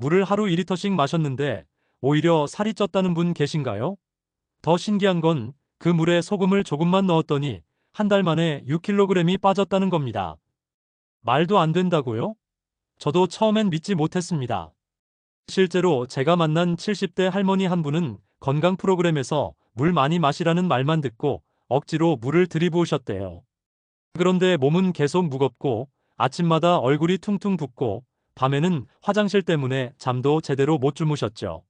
물을 하루 2리터씩 마셨는데 오히려 살이 쪘다는 분 계신가요? 더 신기한 건 그 물에 소금을 조금만 넣었더니 한 달 만에 6kg이 빠졌다는 겁니다. 말도 안 된다고요? 저도 처음엔 믿지 못했습니다. 실제로 제가 만난 70대 할머니 한 분은 건강 프로그램에서 물 많이 마시라는 말만 듣고 억지로 물을 들이부으셨대요. 그런데 몸은 계속 무겁고 아침마다 얼굴이 퉁퉁 붓고 밤에는 화장실 때문에 잠도 제대로 못 주무셨죠.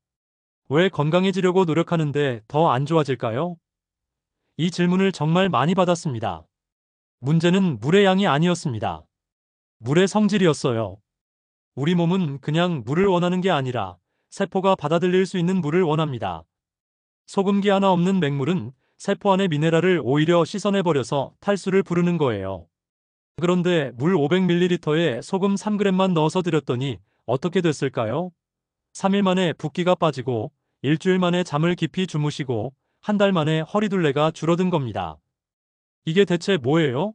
왜 건강해지려고 노력하는데 더 안 좋아질까요? 이 질문을 정말 많이 받았습니다. 문제는 물의 양이 아니었습니다. 물의 성질이었어요. 우리 몸은 그냥 물을 원하는 게 아니라 세포가 받아들일 수 있는 물을 원합니다. 소금기 하나 없는 맹물은 세포 안의 미네랄을 오히려 씻어내버려서 탈수를 부르는 거예요. 그런데 물 500ml에 소금 3g만 넣어서 드렸더니 어떻게 됐을까요? 3일 만에 붓기가 빠지고 일주일 만에 잠을 깊이 주무시고 한 달 만에 허리둘레가 줄어든 겁니다. 이게 대체 뭐예요?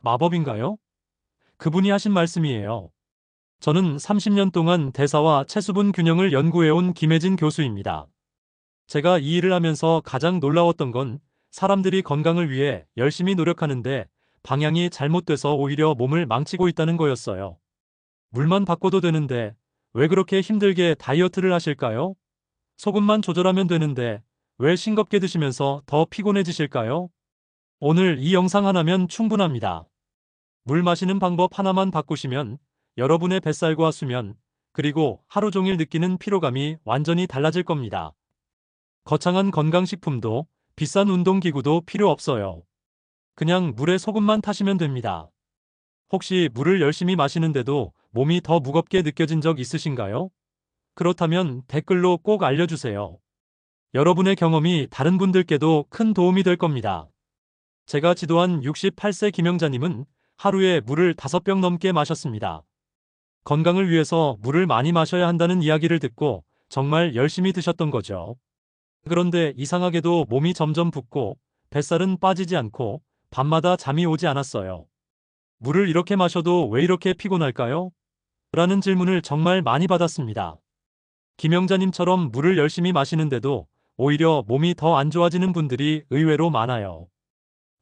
마법인가요? 그분이 하신 말씀이에요. 저는 30년 동안 대사와 체수분 균형을 연구해온 김혜진 교수입니다. 제가 이 일을 하면서 가장 놀라웠던 건 사람들이 건강을 위해 열심히 노력하는데 방향이 잘못돼서 오히려 몸을 망치고 있다는 거였어요. 물만 바꿔도 되는데 왜 그렇게 힘들게 다이어트를 하실까요? 소금만 조절하면 되는데 왜 싱겁게 드시면서 더 피곤해지실까요? 오늘 이 영상 하나면 충분합니다. 물 마시는 방법 하나만 바꾸시면 여러분의 뱃살과 수면, 그리고 하루 종일 느끼는 피로감이 완전히 달라질 겁니다. 거창한 건강식품도 비싼 운동기구도 필요 없어요. 그냥 물에 소금만 타시면 됩니다. 혹시 물을 열심히 마시는데도 몸이 더 무겁게 느껴진 적 있으신가요? 그렇다면 댓글로 꼭 알려주세요. 여러분의 경험이 다른 분들께도 큰 도움이 될 겁니다. 제가 지도한 68세 김영자님은 하루에 물을 5병 넘게 마셨습니다. 건강을 위해서 물을 많이 마셔야 한다는 이야기를 듣고 정말 열심히 드셨던 거죠. 그런데 이상하게도 몸이 점점 붓고 뱃살은 빠지지 않고 밤마다 잠이 오지 않았어요. 물을 이렇게 마셔도 왜 이렇게 피곤할까요? 라는 질문을 정말 많이 받았습니다. 김영자님처럼 물을 열심히 마시는데도 오히려 몸이 더 안 좋아지는 분들이 의외로 많아요.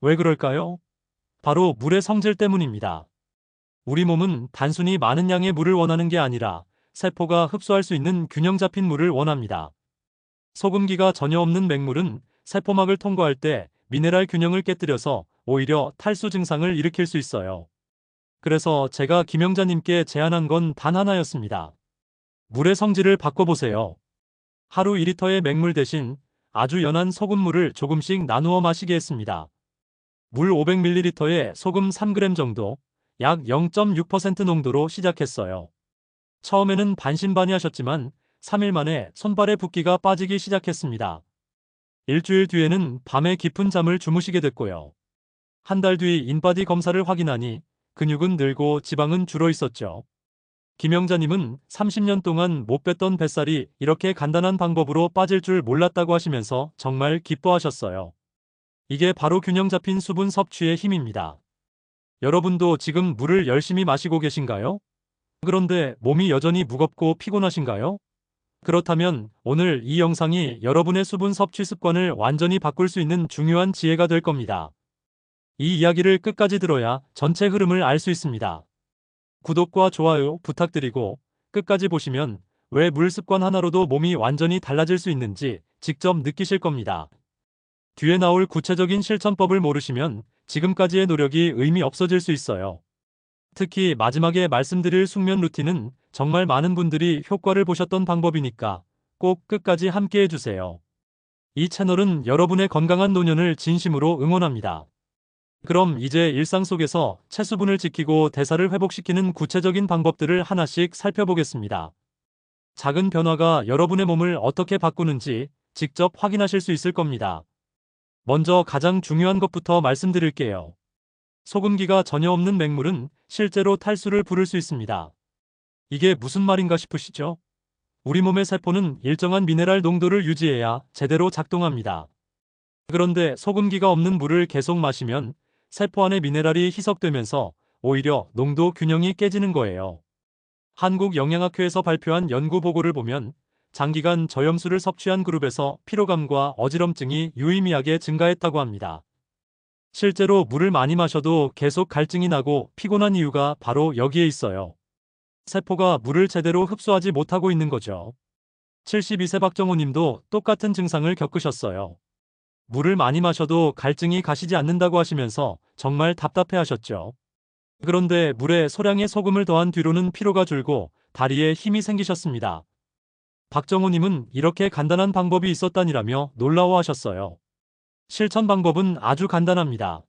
왜 그럴까요? 바로 물의 성질 때문입니다. 우리 몸은 단순히 많은 양의 물을 원하는 게 아니라 세포가 흡수할 수 있는 균형 잡힌 물을 원합니다. 소금기가 전혀 없는 맹물은 세포막을 통과할 때 미네랄 균형을 깨뜨려서 오히려 탈수 증상을 일으킬 수 있어요. 그래서 제가 김영자님께 제안한 건 단 하나였습니다. 물의 성질을 바꿔보세요. 하루 2리터의 맹물 대신 아주 연한 소금물을 조금씩 나누어 마시게 했습니다. 물 500ml에 소금 3g 정도, 약 0.6% 농도로 시작했어요. 처음에는 반신반의하셨지만 3일 만에 손발의 붓기가 빠지기 시작했습니다. 일주일 뒤에는 밤에 깊은 잠을 주무시게 됐고요. 한 달 뒤 인바디 검사를 확인하니 근육은 늘고 지방은 줄어 있었죠. 김영자님은 30년 동안 못 뺐던 뱃살이 이렇게 간단한 방법으로 빠질 줄 몰랐다고 하시면서 정말 기뻐하셨어요. 이게 바로 균형 잡힌 수분 섭취의 힘입니다. 여러분도 지금 물을 열심히 마시고 계신가요? 그런데 몸이 여전히 무겁고 피곤하신가요? 그렇다면 오늘 이 영상이 여러분의 수분 섭취 습관을 완전히 바꿀 수 있는 중요한 지혜가 될 겁니다. 이 이야기를 끝까지 들어야 전체 흐름을 알 수 있습니다. 구독과 좋아요 부탁드리고 끝까지 보시면 왜 물 습관 하나로도 몸이 완전히 달라질 수 있는지 직접 느끼실 겁니다. 뒤에 나올 구체적인 실천법을 모르시면 지금까지의 노력이 의미 없어질 수 있어요. 특히 마지막에 말씀드릴 숙면 루틴은 정말 많은 분들이 효과를 보셨던 방법이니까 꼭 끝까지 함께 해주세요. 이 채널은 여러분의 건강한 노년을 진심으로 응원합니다. 그럼 이제 일상 속에서 체수분을 지키고 대사를 회복시키는 구체적인 방법들을 하나씩 살펴보겠습니다. 작은 변화가 여러분의 몸을 어떻게 바꾸는지 직접 확인하실 수 있을 겁니다. 먼저 가장 중요한 것부터 말씀드릴게요. 소금기가 전혀 없는 맹물은 실제로 탈수를 부를 수 있습니다. 이게 무슨 말인가 싶으시죠? 우리 몸의 세포는 일정한 미네랄 농도를 유지해야 제대로 작동합니다. 그런데 소금기가 없는 물을 계속 마시면 세포 안의 미네랄이 희석되면서 오히려 농도 균형이 깨지는 거예요. 한국영양학회에서 발표한 연구 보고를 보면 장기간 저염수를 섭취한 그룹에서 피로감과 어지럼증이 유의미하게 증가했다고 합니다. 실제로 물을 많이 마셔도 계속 갈증이 나고 피곤한 이유가 바로 여기에 있어요. 세포가 물을 제대로 흡수하지 못하고 있는 거죠. 72세 박정호 님도 똑같은 증상을 겪으셨어요. 물을 많이 마셔도 갈증이 가시지 않는다고 하시면서 정말 답답해 하셨죠. 그런데 물에 소량의 소금을 더한 뒤로는 피로가 줄고 다리에 힘이 생기셨습니다. 박정호님은 이렇게 간단한 방법이 있었다니라며 놀라워하셨어요. 실천 방법은 아주 간단합니다.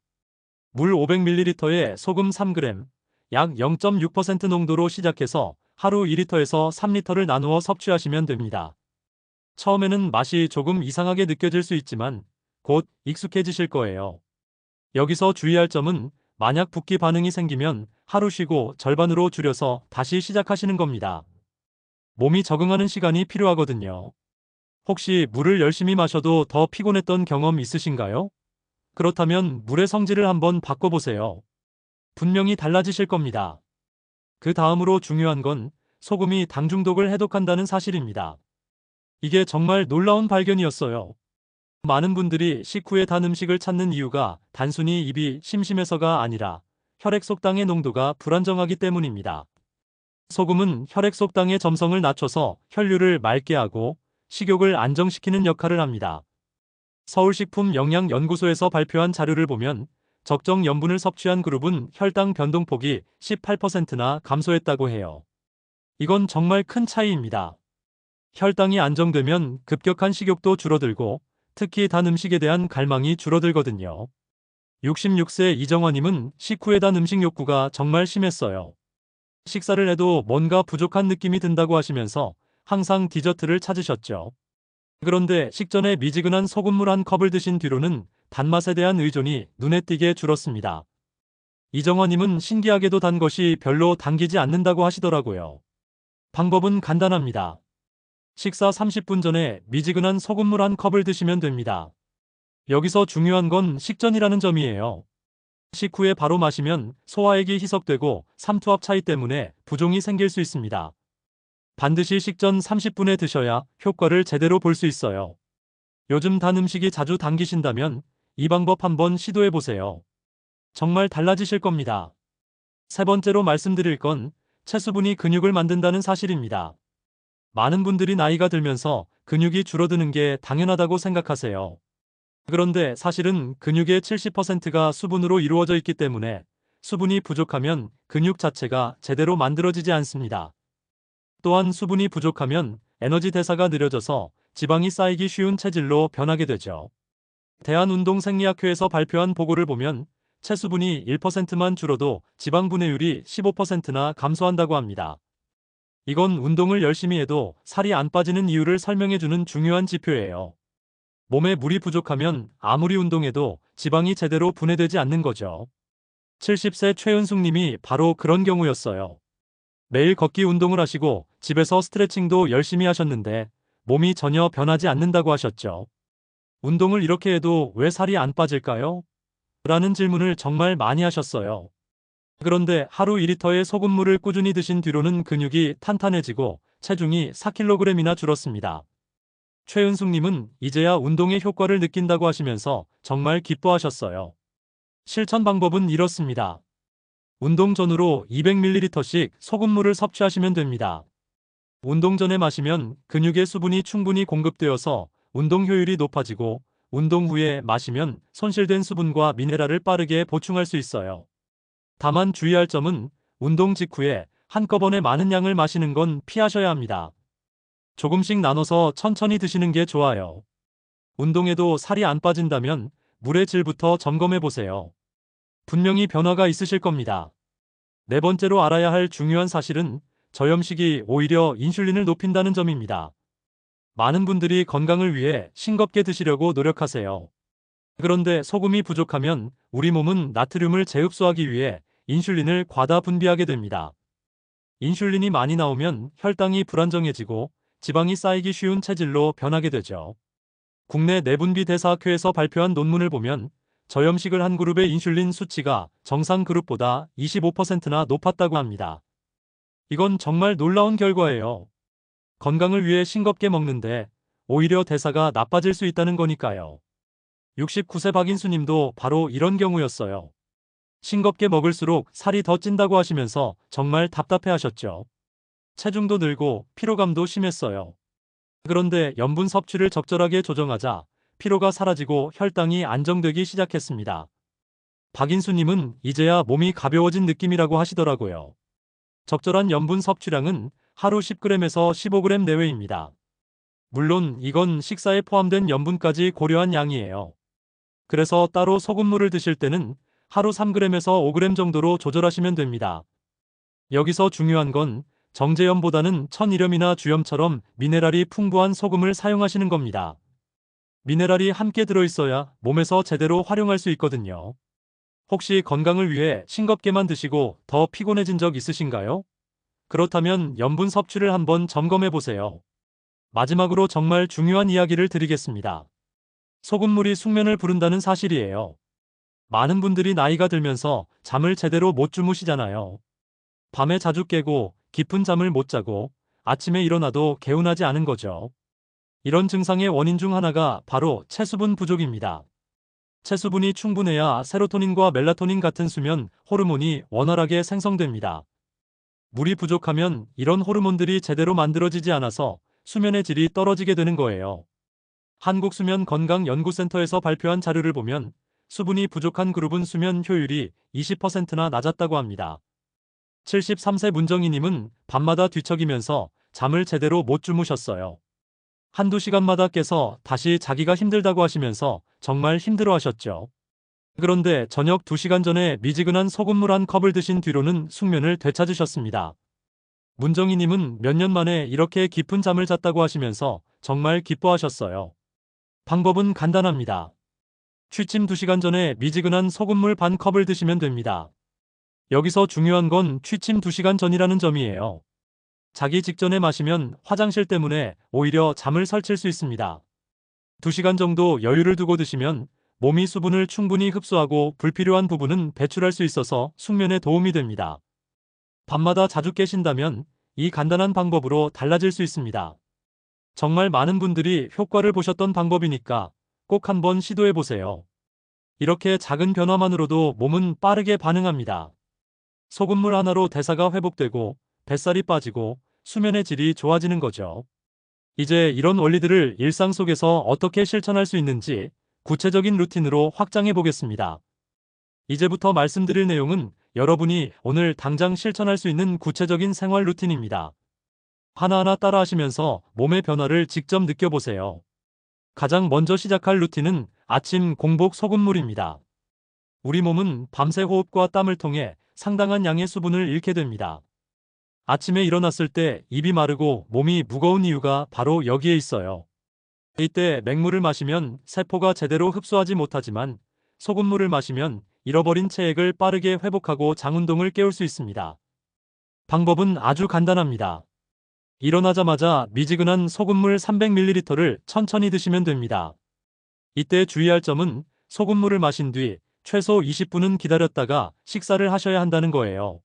물 500ml에 소금 3g, 약 0.6% 농도로 시작해서 하루 2리터에서 3리터를 나누어 섭취하시면 됩니다. 처음에는 맛이 조금 이상하게 느껴질 수 있지만 곧 익숙해지실 거예요. 여기서 주의할 점은 만약 붓기 반응이 생기면 하루 쉬고 절반으로 줄여서 다시 시작하시는 겁니다. 몸이 적응하는 시간이 필요하거든요. 혹시 물을 열심히 마셔도 더 피곤했던 경험 있으신가요? 그렇다면 물의 성질을 한번 바꿔보세요. 분명히 달라지실 겁니다. 그 다음으로 중요한 건 소금이 당 중독을 해독한다는 사실입니다. 이게 정말 놀라운 발견이었어요. 많은 분들이 식후에 단 음식을 찾는 이유가 단순히 입이 심심해서가 아니라 혈액 속당의 농도가 불안정하기 때문입니다. 소금은 혈액 속당의 점성을 낮춰서 혈류를 맑게 하고 식욕을 안정시키는 역할을 합니다. 서울식품영양연구소에서 발표한 자료를 보면 적정 염분을 섭취한 그룹은 혈당 변동폭이 18%나 감소했다고 해요. 이건 정말 큰 차이입니다. 혈당이 안정되면 급격한 식욕도 줄어들고 특히 단 음식에 대한 갈망이 줄어들거든요. 66세 이정화님은 식후에 단 음식 욕구가 정말 심했어요. 식사를 해도 뭔가 부족한 느낌이 든다고 하시면서 항상 디저트를 찾으셨죠. 그런데 식전에 미지근한 소금물 한 컵을 드신 뒤로는 단맛에 대한 의존이 눈에 띄게 줄었습니다. 이정화님은 신기하게도 단 것이 별로 당기지 않는다고 하시더라고요. 방법은 간단합니다. 식사 30분 전에 미지근한 소금물 한 컵을 드시면 됩니다. 여기서 중요한 건 식전이라는 점이에요. 식후에 바로 마시면 소화액이 희석되고 삼투압 차이 때문에 부종이 생길 수 있습니다. 반드시 식전 30분에 드셔야 효과를 제대로 볼 수 있어요. 요즘 단 음식이 자주 당기신다면 이 방법 한번 시도해 보세요. 정말 달라지실 겁니다. 세 번째로 말씀드릴 건 채수분이 근육을 만든다는 사실입니다. 많은 분들이 나이가 들면서 근육이 줄어드는 게 당연하다고 생각하세요. 그런데 사실은 근육의 70%가 수분으로 이루어져 있기 때문에 수분이 부족하면 근육 자체가 제대로 만들어지지 않습니다. 또한 수분이 부족하면 에너지 대사가 느려져서 지방이 쌓이기 쉬운 체질로 변하게 되죠. 대한운동생리학회에서 발표한 보고를 보면 체수분이 1%만 줄어도 지방 분해율이 15%나 감소한다고 합니다. 이건 운동을 열심히 해도 살이 안 빠지는 이유를 설명해주는 중요한 지표예요. 몸에 물이 부족하면 아무리 운동해도 지방이 제대로 분해되지 않는 거죠. 70세 최은숙 님이 바로 그런 경우였어요. 매일 걷기 운동을 하시고 집에서 스트레칭도 열심히 하셨는데 몸이 전혀 변하지 않는다고 하셨죠. 운동을 이렇게 해도 왜 살이 안 빠질까요? 라는 질문을 정말 많이 하셨어요. 그런데 하루 2리터의 소금물을 꾸준히 드신 뒤로는 근육이 탄탄해지고 체중이 4kg이나 줄었습니다. 최은숙님은 이제야 운동의 효과를 느낀다고 하시면서 정말 기뻐하셨어요. 실천 방법은 이렇습니다. 운동 전후로 200ml씩 소금물을 섭취하시면 됩니다. 운동 전에 마시면 근육의 수분이 충분히 공급되어서 운동 효율이 높아지고 운동 후에 마시면 손실된 수분과 미네랄을 빠르게 보충할 수 있어요. 다만 주의할 점은 운동 직후에 한꺼번에 많은 양을 마시는 건 피하셔야 합니다. 조금씩 나눠서 천천히 드시는 게 좋아요. 운동에도 살이 안 빠진다면 물의 질부터 점검해 보세요. 분명히 변화가 있으실 겁니다. 네 번째로 알아야 할 중요한 사실은 저염식이 오히려 인슐린을 높인다는 점입니다. 많은 분들이 건강을 위해 싱겁게 드시려고 노력하세요. 그런데 소금이 부족하면 우리 몸은 나트륨을 재흡수하기 위해 인슐린을 과다 분비하게 됩니다. 인슐린이 많이 나오면 혈당이 불안정해지고 지방이 쌓이기 쉬운 체질로 변하게 되죠. 국내 내분비 대사학회에서 발표한 논문을 보면 저염식을 한 그룹의 인슐린 수치가 정상 그룹보다 25%나 높았다고 합니다. 이건 정말 놀라운 결과예요. 건강을 위해 싱겁게 먹는데 오히려 대사가 나빠질 수 있다는 거니까요. 69세 박인수님도 바로 이런 경우였어요. 싱겁게 먹을수록 살이 더 찐다고 하시면서 정말 답답해 하셨죠. 체중도 늘고 피로감도 심했어요. 그런데 염분 섭취를 적절하게 조정하자 피로가 사라지고 혈당이 안정되기 시작했습니다. 박인수님은 이제야 몸이 가벼워진 느낌이라고 하시더라고요. 적절한 염분 섭취량은 하루 10g에서 15g 내외입니다. 물론 이건 식사에 포함된 염분까지 고려한 양이에요. 그래서 따로 소금물을 드실 때는 하루 3g에서 5g 정도로 조절하시면 됩니다. 여기서 중요한 건 정제염보다는 천일염이나 주염처럼 미네랄이 풍부한 소금을 사용하시는 겁니다. 미네랄이 함께 들어있어야 몸에서 제대로 활용할 수 있거든요. 혹시 건강을 위해 싱겁게만 드시고 더 피곤해진 적 있으신가요? 그렇다면 염분 섭취를 한번 점검해 보세요. 마지막으로 정말 중요한 이야기를 드리겠습니다. 소금물이 숙면을 부른다는 사실이에요. 많은 분들이 나이가 들면서 잠을 제대로 못 주무시잖아요. 밤에 자주 깨고 깊은 잠을 못 자고 아침에 일어나도 개운하지 않은 거죠. 이런 증상의 원인 중 하나가 바로 체수분 부족입니다. 체수분이 충분해야 세로토닌과 멜라토닌 같은 수면 호르몬이 원활하게 생성됩니다. 물이 부족하면 이런 호르몬들이 제대로 만들어지지 않아서 수면의 질이 떨어지게 되는 거예요. 한국수면건강연구센터에서 발표한 자료를 보면 수분이 부족한 그룹은 수면 효율이 20%나 낮았다고 합니다. 73세 문정희님은 밤마다 뒤척이면서 잠을 제대로 못 주무셨어요. 한두 시간마다 깨서 다시 자기가 힘들다고 하시면서 정말 힘들어 하셨죠. 그런데 저녁 2시간 전에 미지근한 소금물 한 컵을 드신 뒤로는 숙면을 되찾으셨습니다. 문정희님은 몇 년 만에 이렇게 깊은 잠을 잤다고 하시면서 정말 기뻐하셨어요. 방법은 간단합니다. 취침 2시간 전에 미지근한 소금물 반 컵을 드시면 됩니다. 여기서 중요한 건 취침 2시간 전이라는 점이에요. 자기 직전에 마시면 화장실 때문에 오히려 잠을 설칠 수 있습니다. 2시간 정도 여유를 두고 드시면 몸이 수분을 충분히 흡수하고 불필요한 부분은 배출할 수 있어서 숙면에 도움이 됩니다. 밤마다 자주 깨신다면 이 간단한 방법으로 달라질 수 있습니다. 정말 많은 분들이 효과를 보셨던 방법이니까 꼭 한번 시도해 보세요. 이렇게 작은 변화만으로도 몸은 빠르게 반응합니다. 소금물 하나로 대사가 회복되고 뱃살이 빠지고 수면의 질이 좋아지는 거죠. 이제 이런 원리들을 일상 속에서 어떻게 실천할 수 있는지 구체적인 루틴으로 확장해 보겠습니다. 이제부터 말씀드릴 내용은 여러분이 오늘 당장 실천할 수 있는 구체적인 생활 루틴입니다. 하나하나 따라 하시면서 몸의 변화를 직접 느껴보세요. 가장 먼저 시작할 루틴은 아침 공복 소금물입니다. 우리 몸은 밤새 호흡과 땀을 통해 상당한 양의 수분을 잃게 됩니다. 아침에 일어났을 때 입이 마르고 몸이 무거운 이유가 바로 여기에 있어요. 이때 맹물을 마시면 세포가 제대로 흡수하지 못하지만 소금물을 마시면 잃어버린 체액을 빠르게 회복하고 장운동을 깨울 수 있습니다. 방법은 아주 간단합니다. 일어나자마자 미지근한 소금물 300ml를 천천히 드시면 됩니다. 이때 주의할 점은 소금물을 마신 뒤 최소 20분은 기다렸다가 식사를 하셔야 한다는 거예요.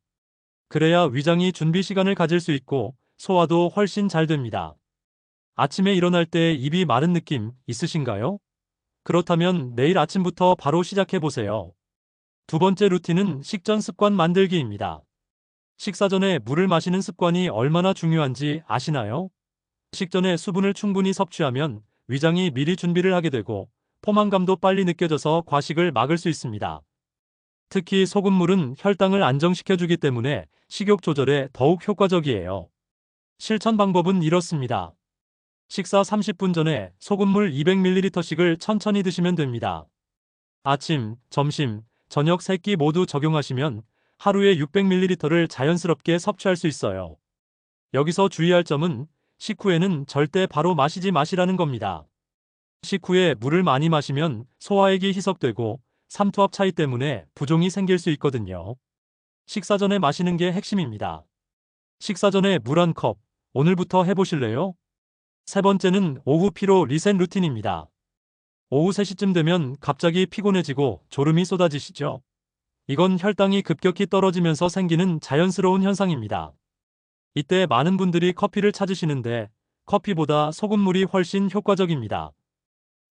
그래야 위장이 준비 시간을 가질 수 있고 소화도 훨씬 잘 됩니다. 아침에 일어날 때 입이 마른 느낌 있으신가요? 그렇다면 내일 아침부터 바로 시작해 보세요. 두 번째 루틴은 식전 습관 만들기입니다. 식사 전에 물을 마시는 습관이 얼마나 중요한지 아시나요? 식전에 수분을 충분히 섭취하면 위장이 미리 준비를 하게 되고 포만감도 빨리 느껴져서 과식을 막을 수 있습니다. 특히 소금물은 혈당을 안정시켜주기 때문에 식욕 조절에 더욱 효과적이에요. 실천 방법은 이렇습니다. 식사 30분 전에 소금물 200ml씩을 천천히 드시면 됩니다. 아침, 점심, 저녁 3끼 모두 적용하시면 하루에 600ml를 자연스럽게 섭취할 수 있어요. 여기서 주의할 점은 식후에는 절대 바로 마시지 마시라는 겁니다. 식후에 물을 많이 마시면 소화액이 희석되고 삼투압 차이 때문에 부종이 생길 수 있거든요. 식사 전에 마시는 게 핵심입니다. 식사 전에 물 한 컵, 오늘부터 해보실래요? 세 번째는 오후 피로 리셋 루틴입니다. 오후 3시쯤 되면 갑자기 피곤해지고 졸음이 쏟아지시죠? 이건 혈당이 급격히 떨어지면서 생기는 자연스러운 현상입니다. 이때 많은 분들이 커피를 찾으시는데 커피보다 소금물이 훨씬 효과적입니다.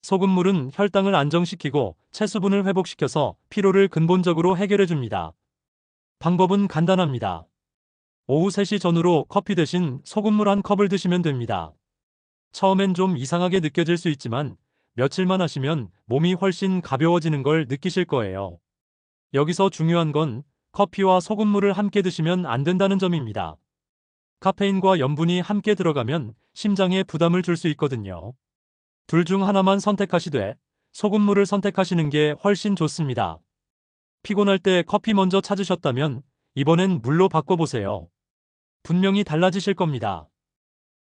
소금물은 혈당을 안정시키고 체수분을 회복시켜서 피로를 근본적으로 해결해 줍니다. 방법은 간단합니다. 오후 3시 전후로 커피 대신 소금물 한 컵을 드시면 됩니다. 처음엔 좀 이상하게 느껴질 수 있지만 며칠만 하시면 몸이 훨씬 가벼워지는 걸 느끼실 거예요. 여기서 중요한 건 커피와 소금물을 함께 드시면 안 된다는 점입니다. 카페인과 염분이 함께 들어가면 심장에 부담을 줄 수 있거든요. 둘 중 하나만 선택하시되 소금물을 선택하시는 게 훨씬 좋습니다. 피곤할 때 커피 먼저 찾으셨다면 이번엔 물로 바꿔보세요. 분명히 달라지실 겁니다.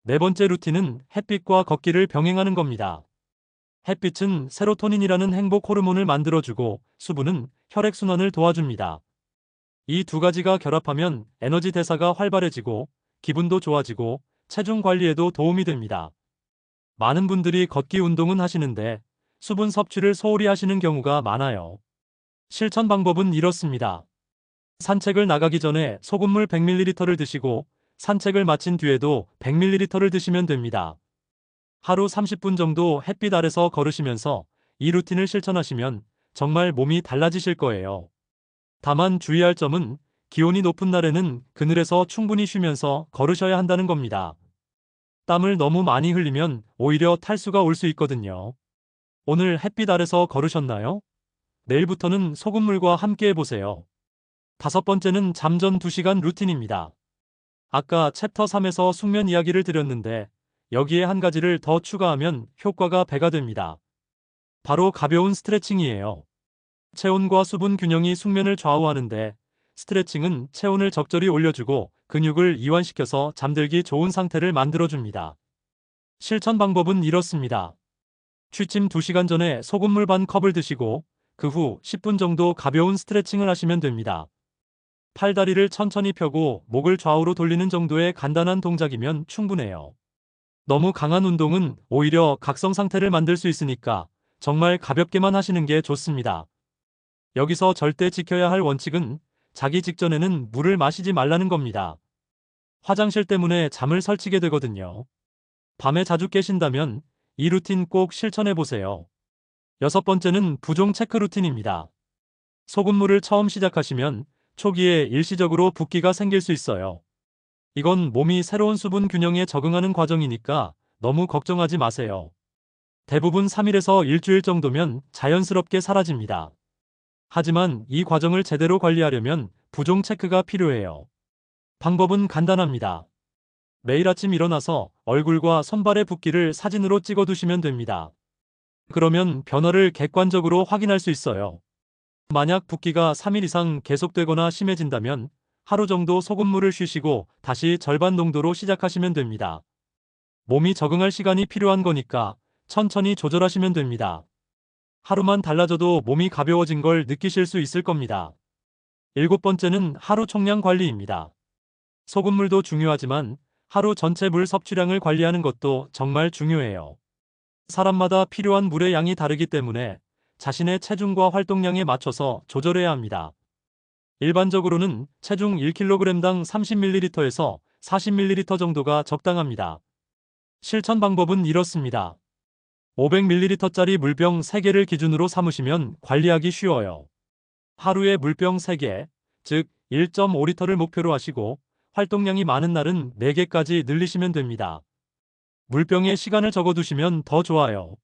네 번째 루틴은 햇빛과 걷기를 병행하는 겁니다. 햇빛은 세로토닌이라는 행복 호르몬을 만들어주고 수분은 혈액순환을 도와줍니다. 이 두 가지가 결합하면 에너지 대사가 활발해지고 기분도 좋아지고 체중 관리에도 도움이 됩니다. 많은 분들이 걷기 운동은 하시는데 수분 섭취를 소홀히 하시는 경우가 많아요. 실천 방법은 이렇습니다. 산책을 나가기 전에 소금물 100ml를 드시고 산책을 마친 뒤에도 100ml를 드시면 됩니다. 하루 30분 정도 햇빛 아래서 걸으시면서 이 루틴을 실천하시면 정말 몸이 달라지실 거예요. 다만 주의할 점은 기온이 높은 날에는 그늘에서 충분히 쉬면서 걸으셔야 한다는 겁니다. 땀을 너무 많이 흘리면 오히려 탈수가 올 수 있거든요. 오늘 햇빛 아래서 걸으셨나요? 내일부터는 소금물과 함께 해보세요. 다섯 번째는 잠전 2시간 루틴입니다. 아까 챕터 3에서 숙면 이야기를 드렸는데 여기에 한 가지를 더 추가하면 효과가 배가 됩니다. 바로 가벼운 스트레칭이에요. 체온과 수분 균형이 숙면을 좌우하는데 스트레칭은 체온을 적절히 올려주고 근육을 이완시켜서 잠들기 좋은 상태를 만들어줍니다. 실천 방법은 이렇습니다. 취침 2시간 전에 소금물 반 컵을 드시고 그 후 10분 정도 가벼운 스트레칭을 하시면 됩니다. 팔다리를 천천히 펴고 목을 좌우로 돌리는 정도의 간단한 동작이면 충분해요. 너무 강한 운동은 오히려 각성 상태를 만들 수 있으니까 정말 가볍게만 하시는 게 좋습니다. 여기서 절대 지켜야 할 원칙은 자기 직전에는 물을 마시지 말라는 겁니다. 화장실 때문에 잠을 설치게 되거든요. 밤에 자주 깨신다면 이 루틴 꼭 실천해 보세요. 여섯 번째는 부종 체크 루틴입니다. 소금물을 처음 시작하시면 초기에 일시적으로 붓기가 생길 수 있어요. 이건 몸이 새로운 수분 균형에 적응하는 과정이니까 너무 걱정하지 마세요. 대부분 3일에서 일주일 정도면 자연스럽게 사라집니다. 하지만 이 과정을 제대로 관리하려면 부종 체크가 필요해요. 방법은 간단합니다. 매일 아침 일어나서 얼굴과 손발의 붓기를 사진으로 찍어 두시면 됩니다. 그러면 변화를 객관적으로 확인할 수 있어요. 만약 붓기가 3일 이상 계속되거나 심해진다면 하루 정도 소금물을 쉬시고 다시 절반 농도로 시작하시면 됩니다. 몸이 적응할 시간이 필요한 거니까 천천히 조절하시면 됩니다. 하루만 달라져도 몸이 가벼워진 걸 느끼실 수 있을 겁니다. 일곱 번째는 하루 총량 관리입니다. 소금물도 중요하지만 하루 전체 물 섭취량을 관리하는 것도 정말 중요해요. 사람마다 필요한 물의 양이 다르기 때문에 자신의 체중과 활동량에 맞춰서 조절해야 합니다. 일반적으로는 체중 1kg당 30ml에서 40ml 정도가 적당합니다. 실천 방법은 이렇습니다. 500ml짜리 물병 3개를 기준으로 삼으시면 관리하기 쉬워요. 하루에 물병 3개, 즉 1.5리터를 목표로 하시고 활동량이 많은 날은 4개까지 늘리시면 됩니다. 물병에 시간을 적어두시면 더 좋아요.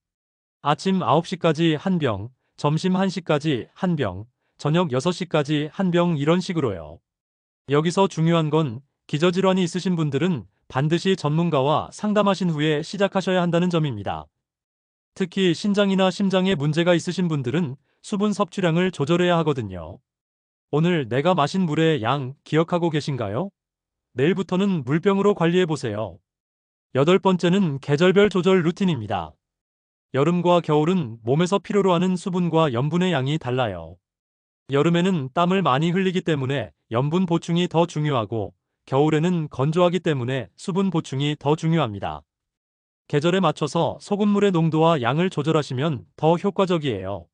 아침 9시까지 한 병, 점심 1시까지 한 병, 저녁 6시까지 한 병 이런 식으로요. 여기서 중요한 건 기저질환이 있으신 분들은 반드시 전문가와 상담하신 후에 시작하셔야 한다는 점입니다. 특히 신장이나 심장에 문제가 있으신 분들은 수분 섭취량을 조절해야 하거든요. 오늘 내가 마신 물의 양 기억하고 계신가요? 내일부터는 물병으로 관리해 보세요. 여덟 번째는 계절별 조절 루틴입니다. 여름과 겨울은 몸에서 필요로 하는 수분과 염분의 양이 달라요. 여름에는 땀을 많이 흘리기 때문에 염분 보충이 더 중요하고 겨울에는 건조하기 때문에 수분 보충이 더 중요합니다. 계절에 맞춰서 소금물의 농도와 양을 조절하시면 더 효과적이에요.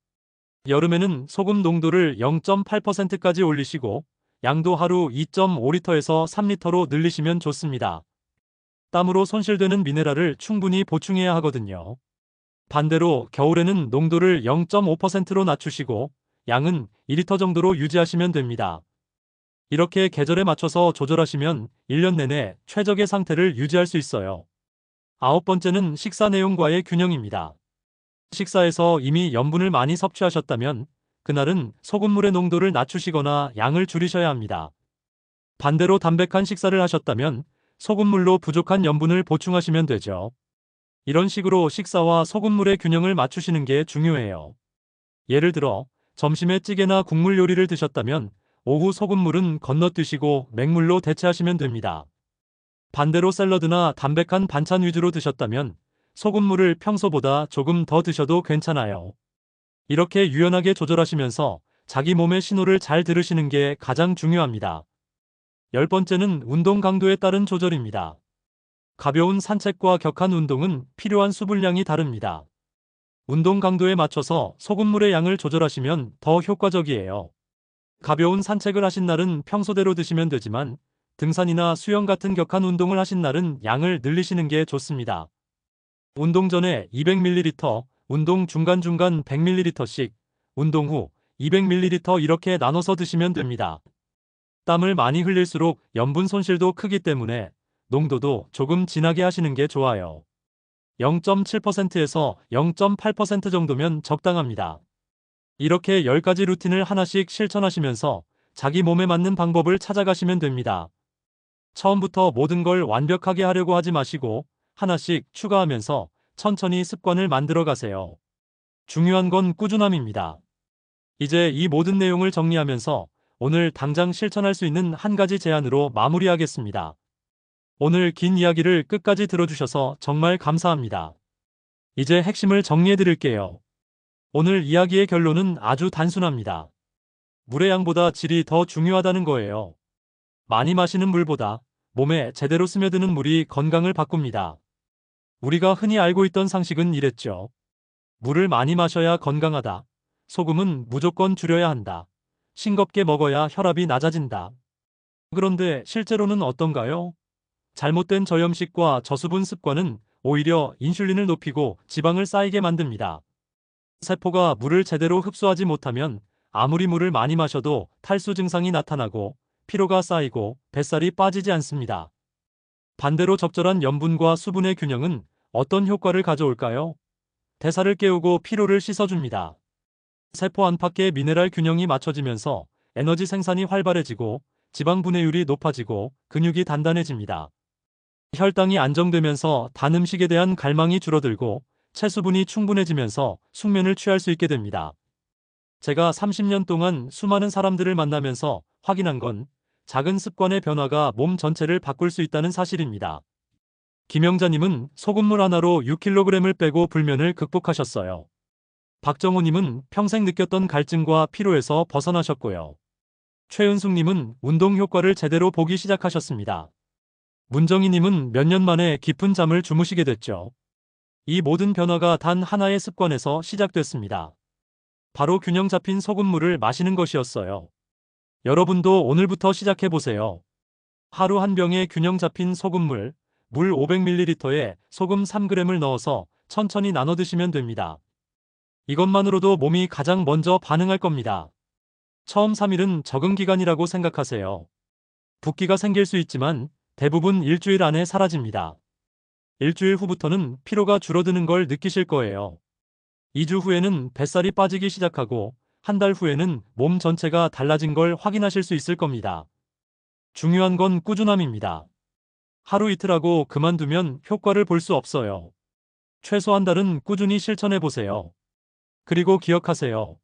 여름에는 소금 농도를 0.8%까지 올리시고 양도 하루 2.5리터에서 3리터로 늘리시면 좋습니다. 땀으로 손실되는 미네랄을 충분히 보충해야 하거든요. 반대로 겨울에는 농도를 0.5%로 낮추시고 양은 2리터 정도로 유지하시면 됩니다. 이렇게 계절에 맞춰서 조절하시면 1년 내내 최적의 상태를 유지할 수 있어요. 아홉 번째는 식사 내용과의 균형입니다. 식사에서 이미 염분을 많이 섭취하셨다면 그날은 소금물의 농도를 낮추시거나 양을 줄이셔야 합니다. 반대로 담백한 식사를 하셨다면 소금물로 부족한 염분을 보충하시면 되죠. 이런 식으로 식사와 소금물의 균형을 맞추시는 게 중요해요. 예를 들어 점심에 찌개나 국물 요리를 드셨다면 오후 소금물은 건너뛰시고 맹물로 대체하시면 됩니다. 반대로 샐러드나 담백한 반찬 위주로 드셨다면 소금물을 평소보다 조금 더 드셔도 괜찮아요. 이렇게 유연하게 조절하시면서 자기 몸의 신호를 잘 들으시는 게 가장 중요합니다. 열 번째는 운동 강도에 따른 조절입니다. 가벼운 산책과 격한 운동은 필요한 수분량이 다릅니다. 운동 강도에 맞춰서 소금물의 양을 조절하시면 더 효과적이에요. 가벼운 산책을 하신 날은 평소대로 드시면 되지만 등산이나 수영 같은 격한 운동을 하신 날은 양을 늘리시는 게 좋습니다. 운동 전에 200ml, 운동 중간중간 100ml씩, 운동 후 200ml 이렇게 나눠서 드시면 됩니다. 땀을 많이 흘릴수록 염분 손실도 크기 때문에 농도도 조금 진하게 하시는 게 좋아요. 0.7%에서 0.8% 정도면 적당합니다. 이렇게 10가지 루틴을 하나씩 실천하시면서 자기 몸에 맞는 방법을 찾아가시면 됩니다. 처음부터 모든 걸 완벽하게 하려고 하지 마시고 하나씩 추가하면서 천천히 습관을 만들어 가세요. 중요한 건 꾸준함입니다. 이제 이 모든 내용을 정리하면서 오늘 당장 실천할 수 있는 한 가지 제안으로 마무리하겠습니다. 오늘 긴 이야기를 끝까지 들어주셔서 정말 감사합니다. 이제 핵심을 정리해 드릴게요. 오늘 이야기의 결론은 아주 단순합니다. 물의 양보다 질이 더 중요하다는 거예요. 많이 마시는 물보다 몸에 제대로 스며드는 물이 건강을 바꿉니다. 우리가 흔히 알고 있던 상식은 이랬죠. 물을 많이 마셔야 건강하다. 소금은 무조건 줄여야 한다. 싱겁게 먹어야 혈압이 낮아진다. 그런데 실제로는 어떤가요? 잘못된 저염식과 저수분 습관은 오히려 인슐린을 높이고 지방을 쌓이게 만듭니다. 세포가 물을 제대로 흡수하지 못하면 아무리 물을 많이 마셔도 탈수 증상이 나타나고 피로가 쌓이고 뱃살이 빠지지 않습니다. 반대로 적절한 염분과 수분의 균형은 어떤 효과를 가져올까요? 대사를 깨우고 피로를 씻어줍니다. 세포 안팎의 미네랄 균형이 맞춰지면서 에너지 생산이 활발해지고 지방 분해율이 높아지고 근육이 단단해집니다. 혈당이 안정되면서 단 음식에 대한 갈망이 줄어들고 체수분이 충분해지면서 숙면을 취할 수 있게 됩니다. 제가 30년 동안 수많은 사람들을 만나면서 확인한 건 작은 습관의 변화가 몸 전체를 바꿀 수 있다는 사실입니다. 김영자님은 소금물 하나로 6kg을 빼고 불면을 극복하셨어요. 박정호님은 평생 느꼈던 갈증과 피로에서 벗어나셨고요. 최은숙님은 운동 효과를 제대로 보기 시작하셨습니다. 문정희님은 몇 년 만에 깊은 잠을 주무시게 됐죠. 이 모든 변화가 단 하나의 습관에서 시작됐습니다. 바로 균형 잡힌 소금물을 마시는 것이었어요. 여러분도 오늘부터 시작해보세요. 하루 한 병에 균형 잡힌 소금물, 물 500ml에 소금 3g을 넣어서 천천히 나눠 드시면 됩니다. 이것만으로도 몸이 가장 먼저 반응할 겁니다. 처음 3일은 적응 기간이라고 생각하세요. 붓기가 생길 수 있지만 대부분 일주일 안에 사라집니다. 일주일 후부터는 피로가 줄어드는 걸 느끼실 거예요. 2주 후에는 뱃살이 빠지기 시작하고 한 달 후에는 몸 전체가 달라진 걸 확인하실 수 있을 겁니다. 중요한 건 꾸준함입니다. 하루 이틀 하고 그만두면 효과를 볼 수 없어요. 최소 한 달은 꾸준히 실천해 보세요. 그리고 기억하세요.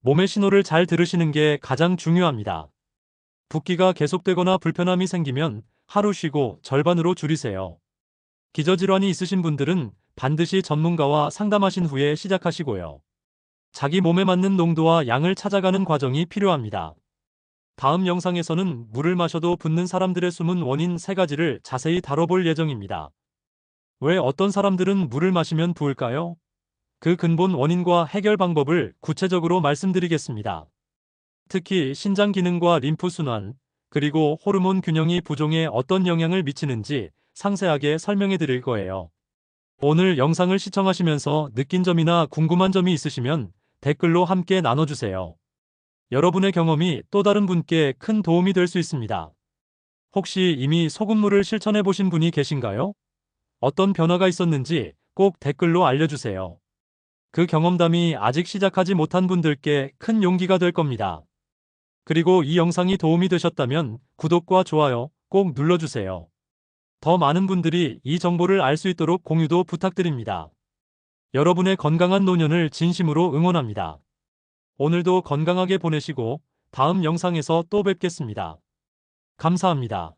몸의 신호를 잘 들으시는 게 가장 중요합니다. 붓기가 계속되거나 불편함이 생기면 하루 쉬고 절반으로 줄이세요. 기저질환이 있으신 분들은 반드시 전문가와 상담하신 후에 시작하시고요. 자기 몸에 맞는 농도와 양을 찾아가는 과정이 필요합니다. 다음 영상에서는 물을 마셔도 붓는 사람들의 숨은 원인 3가지를 자세히 다뤄볼 예정입니다. 왜 어떤 사람들은 물을 마시면 부을까요? 그 근본 원인과 해결 방법을 구체적으로 말씀드리겠습니다. 특히 신장 기능과 림프 순환, 그리고 호르몬 균형이 부종에 어떤 영향을 미치는지 상세하게 설명해 드릴 거예요. 오늘 영상을 시청하시면서 느낀 점이나 궁금한 점이 있으시면 댓글로 함께 나눠주세요. 여러분의 경험이 또 다른 분께 큰 도움이 될 수 있습니다. 혹시 이미 소금물을 실천해 보신 분이 계신가요? 어떤 변화가 있었는지 꼭 댓글로 알려주세요. 그 경험담이 아직 시작하지 못한 분들께 큰 용기가 될 겁니다. 그리고 이 영상이 도움이 되셨다면 구독과 좋아요 꼭 눌러주세요. 더 많은 분들이 이 정보를 알 수 있도록 공유도 부탁드립니다. 여러분의 건강한 노년을 진심으로 응원합니다. 오늘도 건강하게 보내시고 다음 영상에서 또 뵙겠습니다. 감사합니다.